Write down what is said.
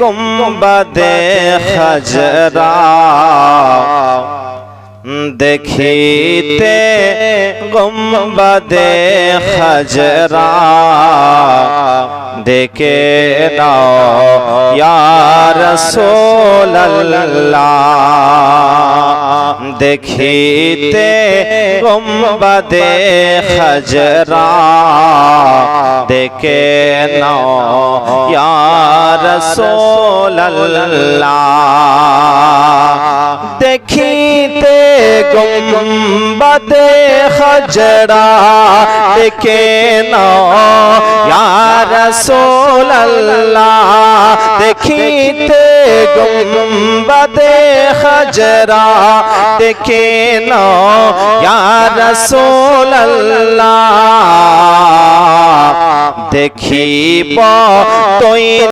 গুম্বাদে খজরা দেখিতে গুম্বাদে খজরা দেখে নাও ইয়া রাসূলুল্লাহ। দেখিতে গুম্বাদে খজরা দেখে নাও, ইয়া রাসূলুল্লাহ। দেখিতে গুম্বাদে খজরা দেখে নাও, ইয়া রাসূলুল্লাহ। দেখিতে গুম্বাদে খজরা দেখে নাও, ইয়া রাসূলুল্লাহ। দেখিব তুই